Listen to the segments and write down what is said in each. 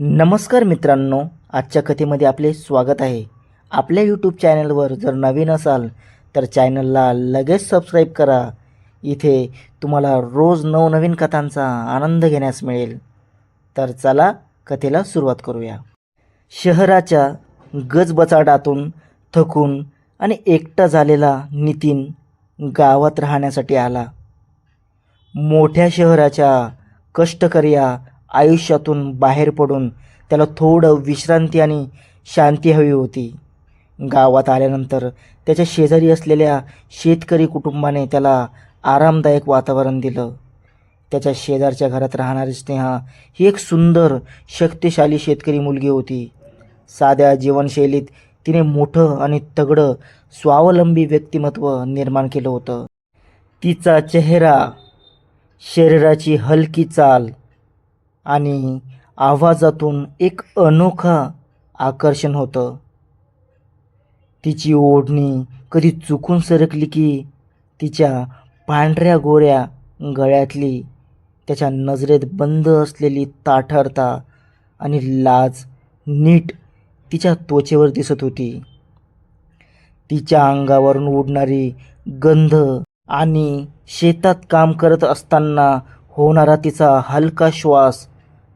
नमस्कार मित्रांनो आजच्या कथेमध्ये आपले स्वागत आहे. आपल्या यूट्यूब चॅनलवर जर नवीन असाल तर चॅनलला लगेच सबस्क्राईब करा. इथे तुम्हाला रोज नवनवीन कथांचा आनंद घेण्यास मिळेल. तर चला कथेला सुरुवात करूया. शहराच्या गजबचाटातून थकून आणि एकटा झालेला नितीन गावात राहण्यासाठी आला. मोठ्या शहराच्या कष्टकर्या आयुष्यातून बाहेर पडून त्याला थोडं विश्रांती आणि शांती हवी होती. गावात आल्यानंतर त्याच्या शेजारी असलेल्या शेतकरी कुटुंबाने त्याला आरामदायक वातावरण दिलं. त्याच्या शेजारच्या घरात राहणारी स्नेहा ही एक सुंदर शक्तिशाली शेतकरी मुलगी होती. साध्या जीवनशैलीत तिने मोठं आणि तगडं स्वावलंबी व्यक्तिमत्व निर्माण केलं होतं. तिचा चेहरा शरीराची हलकी चाल आणि आवाजातून एक अनोखा आकर्षण होतं. तिची ओढणी कधी चुकून सरकली की तिच्या पांढऱ्या गोऱ्या गळ्यातली त्याच्या नजरेत बंद असलेली ताठरता आणि लाज नीट तिच्या त्वचेवर दिसत होती. तिच्या अंगावरून उडणारी गंध आणि शेतात काम करत असताना होणारा तिचा हलका श्वास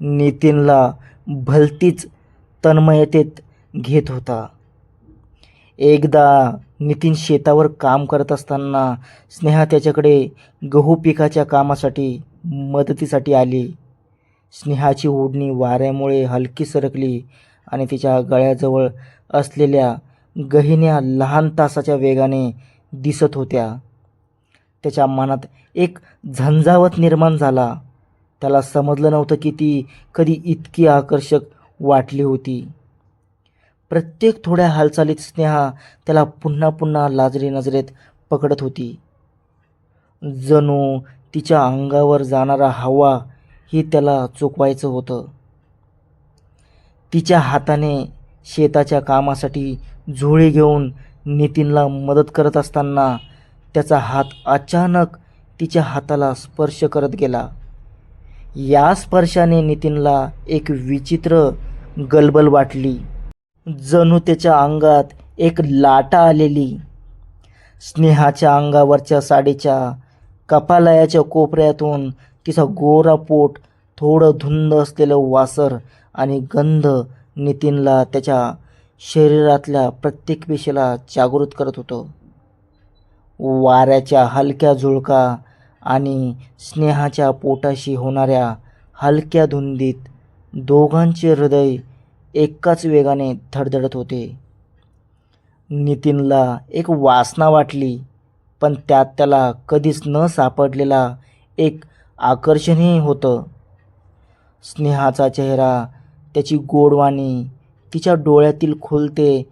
नितीनला भलतीच तन्मयतेत घेत होता. एकदा नितीन शेतावर काम करत असताना स्नेहा त्याच्याकडे गहू पिकाच्या कामासाठी मदतीसाठी आली. स्नेहाची ओढणी वाऱ्यामुळे हलकी सरकली आणि तिच्या गळ्याजवळ असलेल्या गहिन्या लहान तासाच्या वेगाने दिसत होत्या. त्याच्या मनात एक झंझावत निर्माण झाला. त्याला समजलं नव्हतं की ती कधी इतकी आकर्षक वाटली होती. प्रत्येक थोड्या हालचालीत स्नेहा त्याला पुन्हा पुन्हा लाजरी नजरेत पकडत होती. जणू तिच्या अंगावर जाणारा हवा ही त्याला चुकवायचं होतं. तिच्या हाताने शेताच्या कामासाठी झोळी घेऊन नितीनला मदत करत असताना त्याचा हात अचानक तिच्या हाताला स्पर्श करत गेला. या स्पर्शाने नितीनला एक विचित्र गलबल वाटली. जणू त्याच्या अंगात एक लाटा आलेली. स्नेहाच्या अंगावरच्या साडीच्या कपालयाच्या कोपऱ्यातून तिचा गोरा पोट थोडं धुंद असलेलं वासर आणि गंध नितीनला त्याच्या शरीरातल्या प्रत्येक पेशीला जागृत करत होतं. वाऱ्याच्या हलक्या झुळका आणि स्नेहाच्या पोटाशी होणाऱ्या हलक्या धुंदीत दोघांचे हृदय एकाच वेगाने धडधडत होते. नितीनला एक वासना वाटली पण त्यात त्याला कधीच न सापडलेला एक आकर्षणही होतं. स्नेहाचा चेहरा त्याची गोडवाणी तिच्या डोळ्यातील खुलते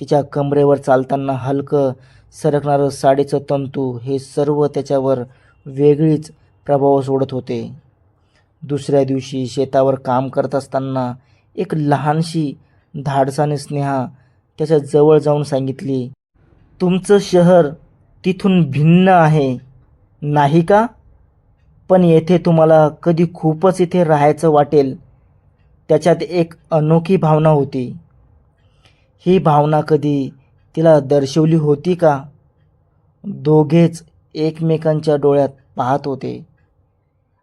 तिच्या कमरेवर चालताना हलकं सरकणारं साडीचं तंतू हे सर्व त्याच्यावर वेगळीच प्रभाव सोडत होते. दुसऱ्या दिवशी शेतावर काम करत असताना एक लहानशी धाडसाने स्नेहा त्याच्याजवळ जाऊन सांगितली तुमचं शहर तिथून भिन्न आहे नाही का? पण येथे तुम्हाला कधी खूपच इथे राहायचं वाटेल. त्याच्यात एक अनोखी भावना होती. ही भावना कधी तिला दर्शवली होती का? दोघेच एकमेकांच्या डोळ्यात पाहत होते.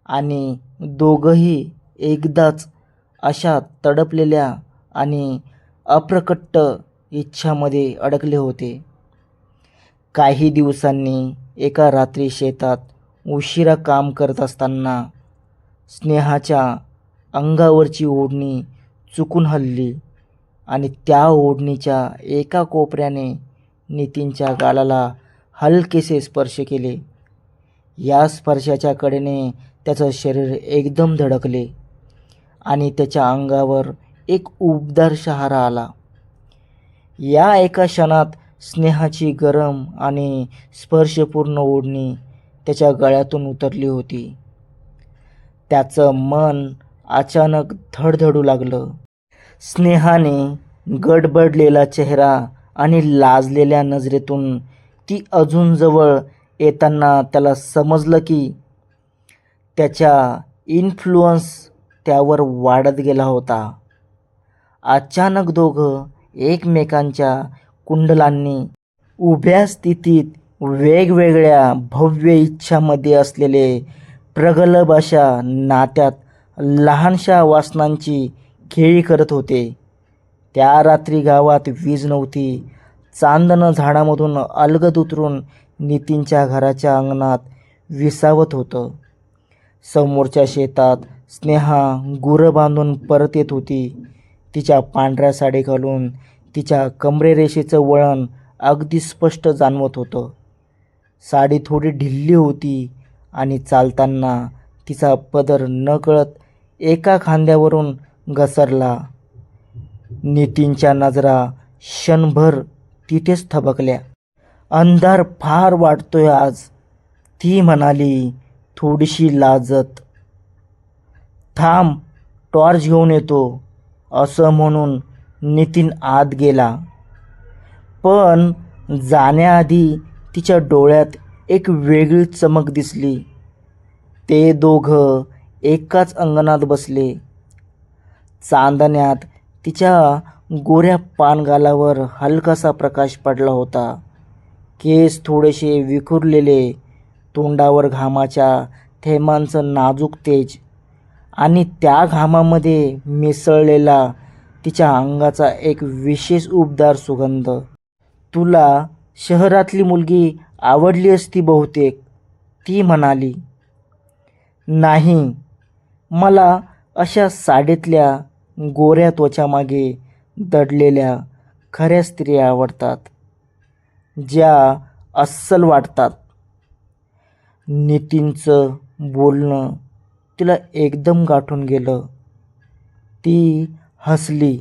आणि दोघंही एकदाच अशा तडपलेल्या आणि अप्रकट्ट इच्छामध्ये अडकले होते. काही दिवसांनी एका रात्री शेतात उशिरा काम करत असताना स्नेहाच्या अंगावरची ओढणी चुकून हल्ली. आणि त्या ओढणीच्या एका कोपऱ्याने नितीनच्या गालाला हलकेसे स्पर्श केले. या स्पर्शाच्या कडेने त्याचं शरीर एकदम धडकले आणि त्याच्या अंगावर एक उबदार शहारा आला. या एका क्षणात स्नेहाची गरम आणि स्पर्शपूर्ण ओढणी त्याच्या गळ्यातून उतरली होती. त्याचं मन अचानक धडधडू लागलं. स्नेहाने गडबडलेला चेहरा आणि लाजलेल्या नजरेतून ती अजून जवळ येताना त्याला समजलं की त्याच्या इन्फ्लुअन्स त्यावर वाढत गेला होता. अचानक दोघं एकमेकांच्या कुंडलांनी उभ्या स्थितीत वेगवेगळ्या भव्य इच्छामध्ये असलेले प्रगल्भ अशा नात्यात लहानशा वासनांची खेळी करत होते. त्या रात्री गावात वीज नव्हती. चांदणं झाडामधून अलगद उतरून नितीनच्या घराच्या अंगणात विसावत होतं. समोरच्या शेतात स्नेहा गुरं बांधून परत येत होती. तिच्या पांढऱ्या साडी घालून तिच्या कमरेरेषेचं वळण अगदी स्पष्ट जाणवत होतं. साडी थोडी ढिल्ली होती आणि चालताना तिचा पदर नकळत एका खांद्यावरून घसरला. नितीनच्या नजरा क्षणभर तिथेच थबकल्या. अंधार फार वाटतोय आज ती म्हणाली थोडीशी लाजत. थांब टॉर्च घेऊन येतो असं म्हणून नितीन आत गेला. पण जाण्याआधी तिच्या डोळ्यात एक वेगळी चमक दिसली. ते दोघं एकाच अंगणात बसले. चांदण्यात तिच्या गोऱ्या पानगालावर हलकासा प्रकाश पडला होता. केस थोडेसे विखुरलेले तोंडावर घामाच्या थेंबांचं नाजूक तेज आणि त्या घामामध्ये मिसळलेला तिच्या अंगाचा एक विशेष उबदार सुगंध. तुला शहरातली मुलगी आवडली असती बहुतेक ती म्हणाली. नाही मला अशा साडीतल्या गोऱ्या त्वचामागे दडलेल्या खऱ्या स्त्रिया आवडतात ज्या अस्सल वाटतात. नितीनचं बोलणं तिला एकदम गाठून गेलं. ती हसली.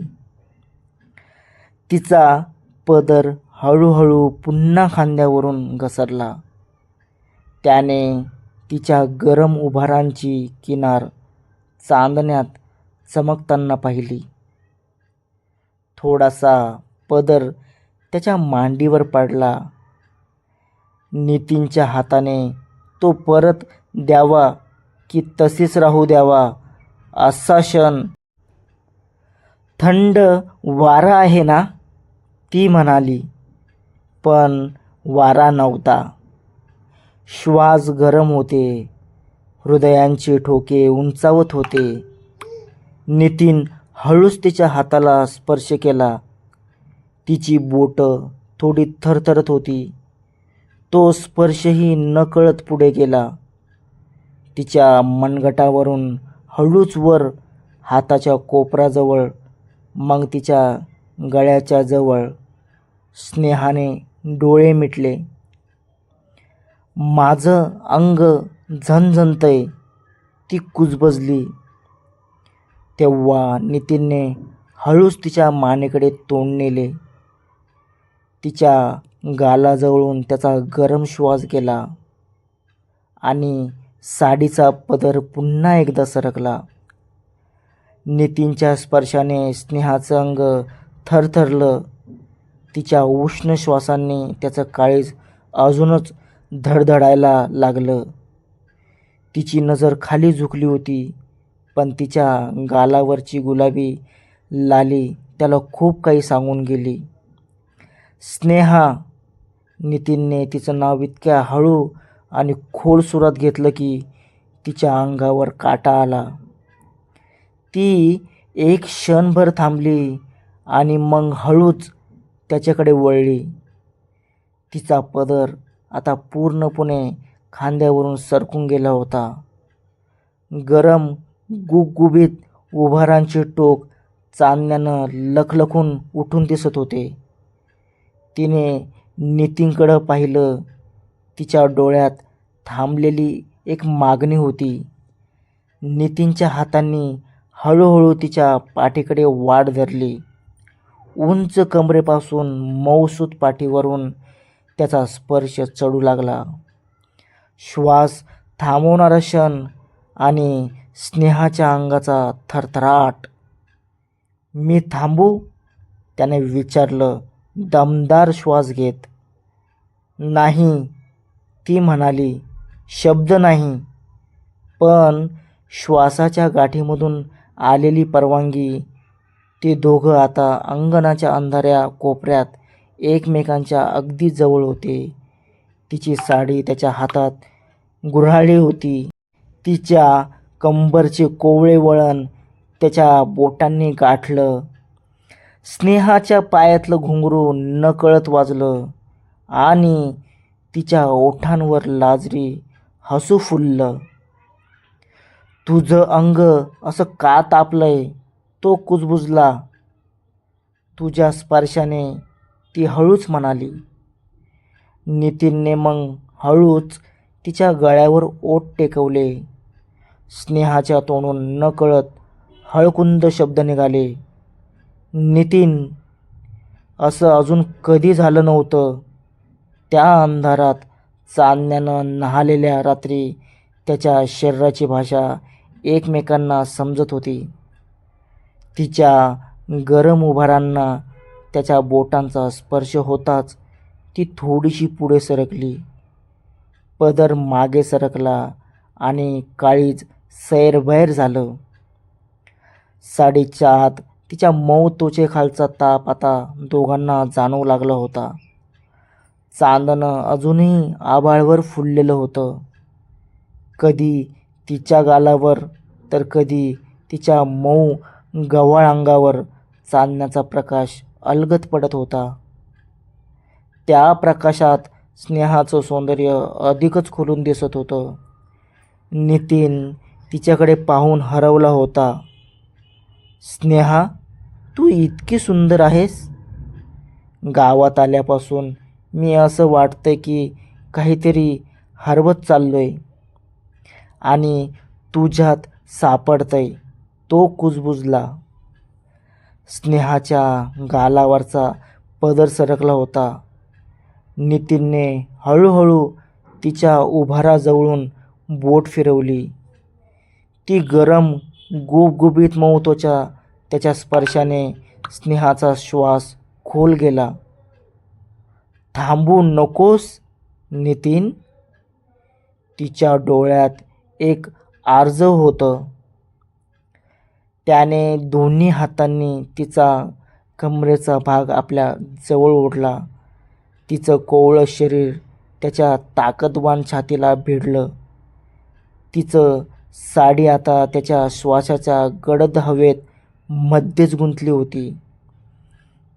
तिचा पदर हळूहळू पुन्हा खांद्यावरून घसरला. त्याने तिच्या गरम उभारांची किनार चांदण्यात चमकताना पाहिली. थोडासा पदर त्याच्या मांडीवर पडला. नितीनच्या हाताने तो परत द्यावा की तसेच राहू द्यावा असा क्षण. थंड वारा आहे ना? ती म्हणाली. पण वारा नव्हता. श्वास गरम होते. हृदयांचे ठोके उंचावत होते. नितीन हळूच तिच्या हाताला स्पर्श केला. तिची बोटं थोडी थरथरत होती. तो स्पर्शही नकळत पुढे गेला. तिच्या मनगटावरून हळूच वर हाताच्या कोपराजवळ मग तिच्या गळ्याच्या जवळ स्नेहाने डोळे मिटले. माझं अंग झणझणतंय ती कुजबजली. तेव्हा नितीनने हळूच तिच्या मानेकडे तोंड नेले. तिच्या गालाजवळून त्याचा गरम श्वास गेला आणि साडीचा पदर पुन्हा एकदा सरकला. नितीनच्या स्पर्शाने स्नेहाचं अंग थरथरलं. तिच्या उष्ण श्वासाने त्याचं काळीज अजूनच धडधडायला लागलं. तिची नजर खाली झुकली होती. पण तिच्या गालावरची गुलाबी लाली त्याला खूप काही सांगून गेली. स्नेहा नितीनने तिचं नाव इतक्या हळू आणि खोल सुरात घेतलं की तिच्या अंगावर काटा आला. ती एक क्षणभर थांबली आणि मग हळूच त्याच्याकडे वळली. तिचा पदर आता पूर्णपणे खांद्यावरून सरकून गेला होता. गरम गुबगुबीत उभारांचे टोक चांदण्यानं लखलखून उठून दिसत होते. तिने नितीनकडं पाहिलं. तिच्या डोळ्यात थांबलेली एक मागणी होती. नितीनच्या हातांनी हळूहळू तिच्या पाठीकडे वाढ धरली. उंच कमरेपासून मऊसूत पाठीवरून त्याचा स्पर्श चढू लागला. श्वास थांबवणारा क्षण आणि स्नेहाच्या अंगाचा थरथराट. मी थांबू? त्याने विचारलं दमदार श्वास घेत. नाही ती म्हणाली शब्द नाही. पण श्वासाच्या गाठीमधून आलेली परवानगी ते दोघं आता अंगणाच्या अंधाऱ्या कोपऱ्यात एकमेकांच्या अगदी जवळ होते. तिची साडी त्याच्या हातात गुऱ्हाळी होती. तिच्या कंबरचे कोवळे वळण त्याच्या बोटांनी गाठलं. स्नेहाच्या पायातलं घुंगरू नकळत वाजलं आणि तिच्या ओठांवर लाजरी हसू फुललं. तुझं अंग असं का तापलंय? तो कुजबुजला. तुझ्या स्पर्शाने ती हळूच म्हणाली. नितीनने मग हळूच तिच्या गळ्यावर ओठ टेकवले. स्नेहाच्या तोंडून नकळत हळकुंद शब्द निघाले. नितीन असं अजून कधी झालं नव्हतं? त्या अंधारात चांदण्यानं न्हालेल्या रात्री त्याच्या शरीराची भाषा एकमेकांना समजत होती. तिच्या गरम उभारांना त्याच्या बोटांचा स्पर्श होताच ती थोडीशी पुढे सरकली. पदर मागे सरकला आणि काळीज सैरभैर झालं. साडीच्या आत तिच्या मऊ त्वचेखालचा ताप आता दोघांना जाणवू लागला होता. चांदणं अजूनही आभाळवर फुललेलं होतं. कधी तिच्या गालावर तर कधी तिच्या मऊ गव्हाळ अंगावर चांदण्याचा प्रकाश अलगत पडत होता. त्या प्रकाशात स्नेहाचं सौंदर्य अधिकच खुलून दिसत होतं. नितीन तिच्याकडे पाहून हरवला होता. स्नेहा तू इतकी सुंदर आहेस. गावात आल्यापासून मी असं वाटतं की काहीतरी हरवत चाललो आहे आणि तुझ्यात सापडतंय तो कुजबुजला. स्नेहाच्या गालावरचा पदर सरकला होता. नितीनने हळूहळू तिच्या उभाराजवळून बोट फिरवली. ती गरम गुबगुबीत मऊ त्वचा त्याच्या स्पर्शाने स्नेहाचा श्वास खोल गेला. थांबू नकोस नितीन. तिच्या डोळ्यात एक आर्ज होतं. त्याने दोन्ही हातांनी तिचा कमरेचा भाग आपल्या जवळ ओढला. तिचं कोवळं शरीर त्याच्या ताकदवान छातीला भिडलं. तिचं साडी आता त्याच्या श्वासाच्या गडद हवेत मध्येच गुंतली होती.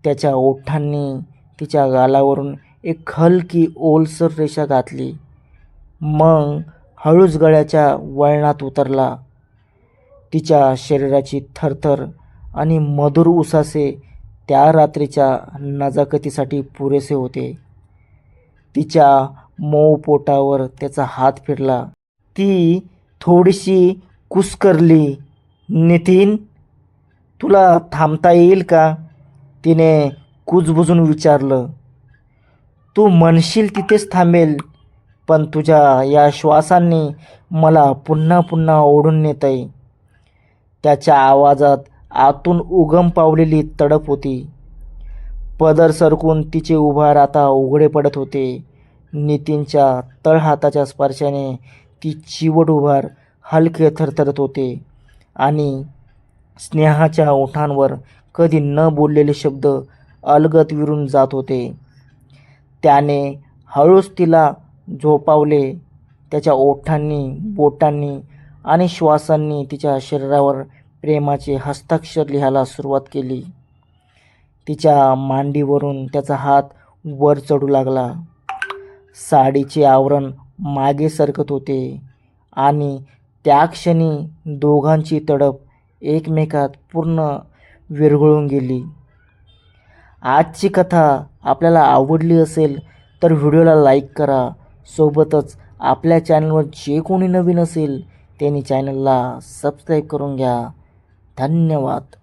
त्याच्या ओठांनी तिच्या गालावरून एक हलकी ओलसर रेषा घातली. मग हळूच गळ्याच्या वळणात उतरला. तिच्या शरीराची थरथर आणि मधुर उसासे त्या रात्रीच्या नजाकतीसाठी पुरेसे होते. तिच्या मऊ पोटावर त्याचा हात फिरला. ती थोडीशी कुसकरली. नितीन तुला थांबता येईल का? तिने कुजबुजून विचारलं. तू म्हणशील तिथेच थांबेल पण तुझ्या या श्वासांनी मला पुन्हा पुन्हा ओढून नेत आहे त्याच्या आवाजात आतून उगम पावलेली तडप होती. पदर सरकून तिचे उभार आता उघडे पडत होते. नितीनच्या तळहाताच्या स्पर्शाने ती चिवट उभार हलके थरथरत होते आणि स्नेहाच्या ओठांवर कधी न बोललेले शब्द अलगत विरून जात होते. त्याने हळूच तिला झोपावले. त्याच्या ओठांनी बोटांनी आणि श्वासांनी तिच्या शरीरावर प्रेमाचे हस्ताक्षर लिहायला सुरुवात केली. तिच्या मांडीवरून त्याचा हात वर चढू लागला. साडीचे आवरण मागे सरकत होते आणि त्या क्षणी दोघांची तडप एकमेकात पूर्ण विरघळून गेली. आजची कथा आपल्याला आवडली असेल तर व्हिडिओला लाईक करा. सोबतच आपल्या चॅनलवर जे कोणी नवीन असेल त्यांनी चॅनलला सबस्क्राईब करून घ्या. धन्यवाद.